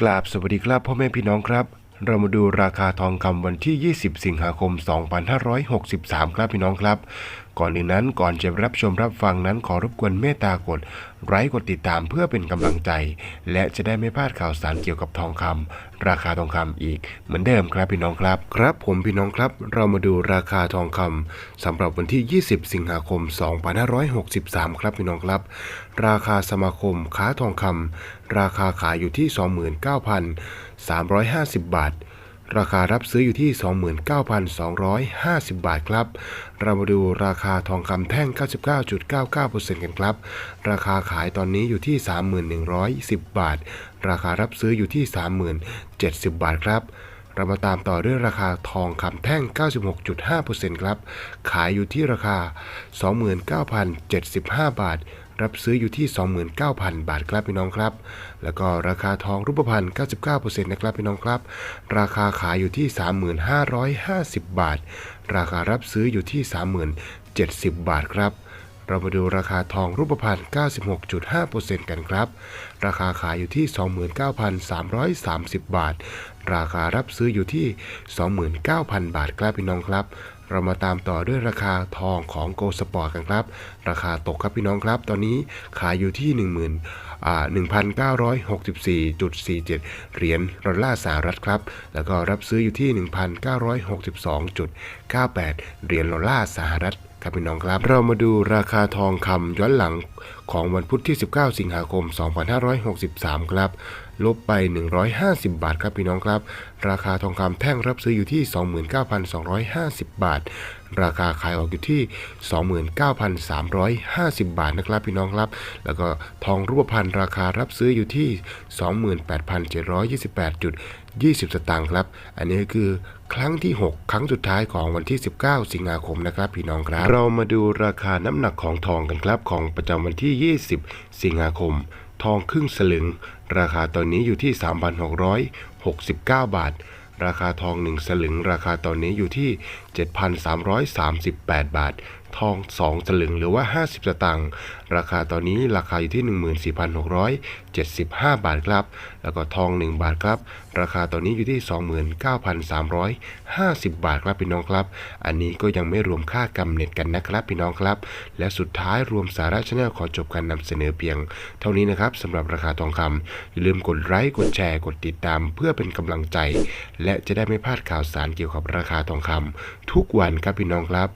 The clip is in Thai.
กราบสวัสดีครับพ่อแม่พี่น้องครับ เรามาดูราคาทองคำวันที่ 20 สิงหาคม 2563 ครับพี่น้องครับ ก่อนอื่นนั้นก่อนจะรับชมรับฟังนั้นขอรบกวนเมตตากดไลค์กดติดตามเพื่อเป็นกำลังใจ และจะได้ไม่พลาดข่าวสารเกี่ยวกับทองคำราคาทองคำอีก เหมือนเดิมครับพี่น้องครับ ครับผมพี่น้องครับ เรามาดูราคาทองคำสำหรับวันที่ 20 สิงหาคม 2563 ครับพี่น้องครับ ราคาสมาคมค้าทองคำราคาขายอยู่ที่ 29,350 บาท ราคารับซื้ออยู่ที่ 29,250 บาทครับ เรามาดูราคาทองคำแท่ง 99.99%กันครับ ราคาขายตอนนี้อยู่ที่ 3110 บาท ราคารับซื้ออยู่ที่ 3070 บาทครับ เรามาตามต่อด้วยราคาทองคำแท่ง 96.5%ครับ ขายอยู่ที่ราคา 29,075 บาท รับซื้ออยู่ที่ 29,000 บาทครับพี่น้องครับ แล้วก็ราคาทองรูปพรรณ 99%นะครับพี่น้องครับ ราคาขายอยู่ที่ 3550 บาท ราคารับซื้ออยู่ที่ 3070 บาทครับ เรามาดูราคาทองรูปพรรณ 96.5%กันครับ ราคาขายอยู่ที่ 29,330 บาท ราคารับซื้ออยู่ที่ 29,000 บาทครับพี่น้องครับ เรามาตามต่อด้วยราคาทองของโกลสปอร์ตกันครับ ราคาตกครับพี่น้องครับ ตอนนี้ขายอยู่ที่ 1 0 0 0 0่า1,964.47 เหรียญดอลลาร์สหรัฐครับ แล้วก็รับซื้ออยู่ที่ 1,962.98 เหรียญดอลลาร์สหรัฐ ครับพี่น้องครับเรามาดูราคาทองคำย้อนหลังของวันพุธที่ 19 สิงหาคม 2563 ครับลบไป 150 บาทครับพี่น้องครับ ราคาทองคำแท่งรับซื้ออยู่ที่ 29,250 บาท ราคาขายออกอยู่ที่ 29,350 บาทนะครับพี่น้องครับ แล้วก็ทองรูปพรรณราคารับซื้ออยู่ที่ 28,728.20 สตางค์ครับ อันนี้คือครั้งที่ 6 ครั้งสุดท้ายของวันที่ 19 สิงหาคมนะครับพี่น้องครับ เรามาดูราคาน้ำหนักของทองกันครับของประจำวันที่ 20 สิงหาคม ทองครึ่งสลึง ราคาตอนนี้อยู่ที่ 3,669 บาท ราคาทอง 1 สลึง ราคาตอนนี้อยู่ที่ 7,338 บาท ทอง 2 สลึงหรือว่า 50 สตางค์ราคาตอนนี้ราคาอยู่ที่ 14,675 บาทครับ แล้วก็ทอง 1 บาทครับ ราคาตอนนี้อยู่ที่ 29,350 บาทครับพี่น้องครับ อันนี้ก็ยังไม่รวมค่ากำเนิดกันนะครับพี่น้องครับ และสุดท้ายรวมสาระชาแนลขอจบการนำเสนอเพียง เท่านี้นะครับสำหรับราคาทองคำอย่าลืมกดไลค์กดแชร์กดติดตาม เพื่อเป็นกำลังใจ และจะได้ไม่พลาดข่าวสารเกี่ยวกับราคาทองคำทุกวันครับพี่น้องครับ